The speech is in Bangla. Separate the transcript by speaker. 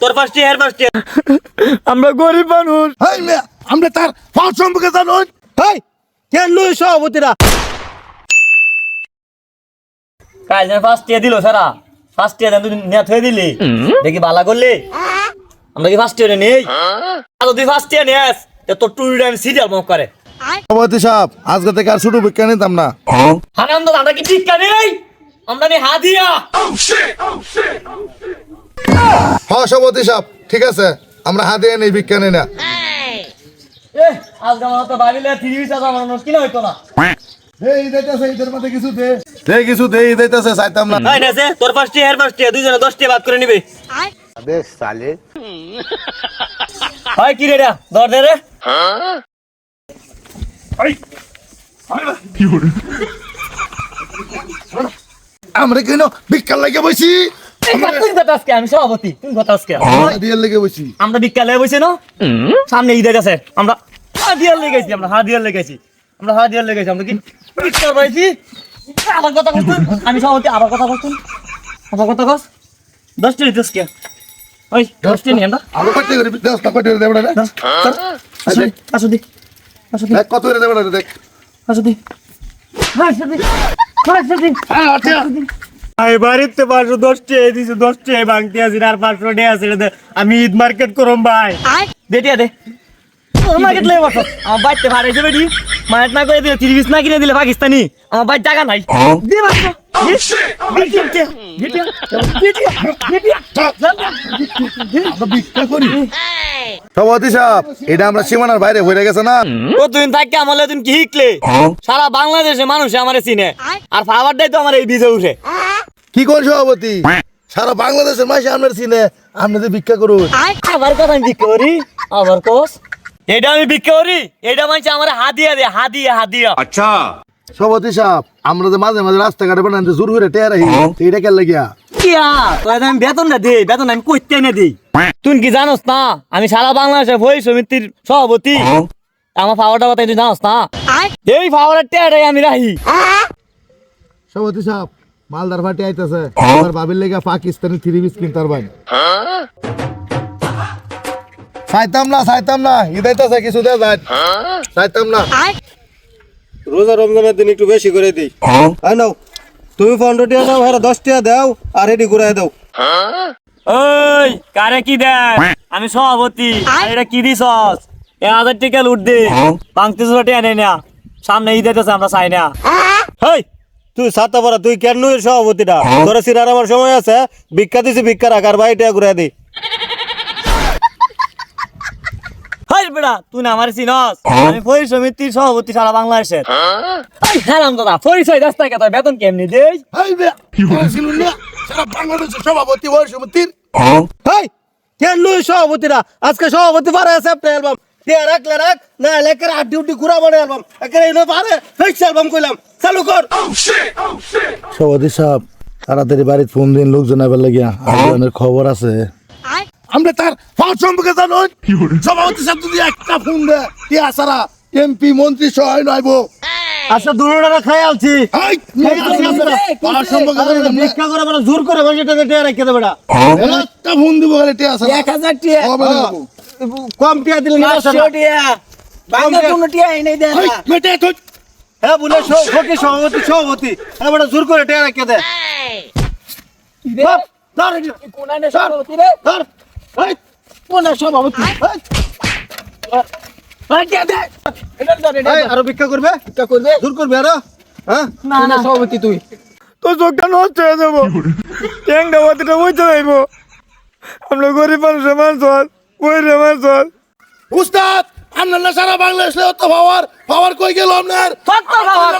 Speaker 1: তোর এর
Speaker 2: আমরা গরিব মানুষ।
Speaker 3: হেই মিয়া আমরা তার সম্পর্কে জানুন
Speaker 2: হেই কেন লই সভাপতিরা?
Speaker 1: কাল যেন ফার্স্ট ইয়ার দিল সারা। তুই দিলি। দেখি বালা করলি। আমরা কি ফার্স্ট ইয়ারে নেই? তুই ফার্স্ট ইয়ার নিস। তোর টু টাইম সিরিয়াল মুখ করে।
Speaker 3: সভাপতি সাহেব আজকে থেকে আর ছোট বিজ্ঞান নিতাম না।
Speaker 1: আনন্দ আমরা কি ঠিক নেই? আমরা নেই হাদিয়া
Speaker 3: হ্যাঁ সভাপতি সাহেব ঠিক আছে। আমরা হাতে নেই বিজ্ঞানী না।
Speaker 1: এ আজকে আমার তো ভাবিলে তিরিশ হাজার মানুষ কিনা হইতো না।
Speaker 3: এই দিতেছে এদের মধ্যে কিছু দে। দে কিছু দে দিতেছে চাইতাম না।
Speaker 1: না সে তোর পাঁচটি এর পাঁচটি দুইজনে দশটি বাদ করে নিবে। কি রে রে দর দে রে।
Speaker 3: আমরা কেন বিজ্ঞান লাগে বসি
Speaker 1: তুই কথা আজকে আমি সভাপতি তুই কথা আজকে।
Speaker 3: হাদিয়ার লেগে বসি।
Speaker 1: আমরা বিজ্ঞালয়ে বসে না? সামনে ঈদের কাছে আমরা হাদিয়ার লেগেছি আমরা হাদিয়ার লেগেছি আমরা হাদিয়ার লেগেছি আমরা কি বিজ্ঞান পাইছি? আবার কথা কস আমি সভাপতি আবার কথা কস আবার কথা কস। দশটি দিতেছ কে ওই দশটি নিয়ে আমরা।
Speaker 3: আলো কত করে দশ টাকা করে দেবড়া
Speaker 1: আসো দি আসো দি।
Speaker 3: কত করে দেবড়া দেখ।
Speaker 1: আসো দি। আসো দি। আসো দি।
Speaker 2: আই বাড়িতে পাঁচশো দশটি এই দিছে দশটি এই ভাঙতে আছে আর পাঁচশো ডে আছে। আমি ঈদ মার্কেট করম ভাই।
Speaker 1: দেটিয়া দে মার্কেট লেগে বসো। আমার বাড়িতে ভাড়া হিসেবে দি। মার্কেট না করে দিলে তিরিশ না কিনে দিলে পাকিস্তানি। আমার বাড়ি টাকা নাই। দিয়ে বাসো।
Speaker 3: সভাপতি সাহেব এটা আমরা সীমানার বাইরে হয়ে গেছে না?
Speaker 1: কতদিন থাকি আমার তুমি কি শিখলে? সারা বাংলাদেশে মানুষ আমার চিনে। আর ফাওয়ারটাই তো আমার এই বীজে উঠে।
Speaker 3: কি কোন সভাপতি? সারা বাংলাদেশের আপনার চিনে আপনাদের ভিক্ষা করুন।
Speaker 1: আবার কথা আমি বিক্রি করি? আবার কোস? এটা আমি বিক্রি করি এটা আমার হাদিয়া দে হাদিয়া হাদিয়া
Speaker 3: সভাপতি সাহেব আমরা যে মাঝে মাঝে রাস্তাঘাটে বানান জোর করে টেয়ার রাখি এইটা কেন লাগিয়া?
Speaker 1: কিয়া তোর আমি বেতন না দেই বেতন আমি কইতে না দেই। তুই কি জানোস না আমি সারা বাংলাদেশের বই সমিতির সভাপতি। আমার ফাওয়ারটা কথা তুই জানোস না? এই ফাওয়ারের টেয়ারাই আমি রাহি
Speaker 3: সভাপতি সাহেব মালদার ফাটি আইতেছে। আমার বাবির লেগে পাকিস্তানি থ্রি পিস কিনতার ভাই। চাইতাম না চাইতাম না ইদাইতেছে কিছু দেয় যায়। চাইতাম না।
Speaker 2: রোজা রমজানের দিন একটু বেশি করে দিই। আই নাও তুমি পনেরো টাকা দাও হ্যাঁ দশ টাকা দাও আর এটি ঘুরাই দাও।
Speaker 1: ওই কারে কি দেয়? আমি সভাপতি আর এটা কি দিছস? এক হাজার টাকা লুট দে। পাঁচটি ছোট এনে না সামনে ঈদ আছে আমরা চাই না।
Speaker 2: হেই তুই সাতটা পড়া তুই কেন সভাপতিটা? তোরা সিনার আমার সময় আছে ভিক্ষা দিছি ভিক্ষা রাখ আর ভাই টাকা ঘুরাই দিই
Speaker 1: হাই বেড়া তুই না আমার চিনস? আমি ফরি সমিতির সভাপতি সারা বাংলাদেশের। এই হারাম দাদা পরিচয় দাস টাকা তোর বেতন কেমনি দেই?
Speaker 3: এই বে বলছিল না সারা বাংলাদেশের সভাপতি ওই সমিতির।
Speaker 2: হেই কেন নুয়ের সভাপতিরা? আজকে সভাপতি পারে আছে অ্যালবাম রাখ না আট ডিউটি ঘুরা অ্যালবাম একের এই পারে ফিক্স অ্যালবাম কইলাম। চালু কর।
Speaker 3: সভাপতি সাহেব তাড়াতাড়ি বাড়িতে ফোন দিন লোকজন আবার লাগিয়া। খবর আছে। আমরা তার সম্পর্কে জানুন। সভাপতি সাহেব যদি একটা ফোন দেয় টিয়া সারা এমপি মন্ত্রী সহায় নয়বো
Speaker 2: আচ্ছা দুটোটা খাই আলছি।
Speaker 3: এই, ফাউল সম্পর্কে জানুন। না।
Speaker 2: ভিক্ষা করে মানে জোর করে বসে টাকা টিয়া রেখে
Speaker 3: একটা ফোন দিব টিয়া সারা
Speaker 2: এক হাজার টিয়া। টিয়া নিয়ে
Speaker 3: মেটে
Speaker 2: হ্যাঁ বলে সব- সভাপতি সভাপতি। হ্যাঁ বেটা জোর করে টিয়া রেখে দে। ধর, ধর এটি। ধর, এই, এই, আরও ভিক্ষা করবে? ভিক্ষা করবে। জোর করবে আরও? হ্যাঁ?
Speaker 1: না না। সভাপতি তুই?
Speaker 2: তো চোখটা নষ্ট হয়ে যাব ট্যাংটা বাতিটা বইতে যাইব। আমরা গরিব মানুষের মানুষ বই রে মানুষ
Speaker 3: উস্তাদ আপনার না সারা বাংলাদেশে অত পাওয়ার পাওয়ার কই গেল আপনার?
Speaker 1: খাওয়ার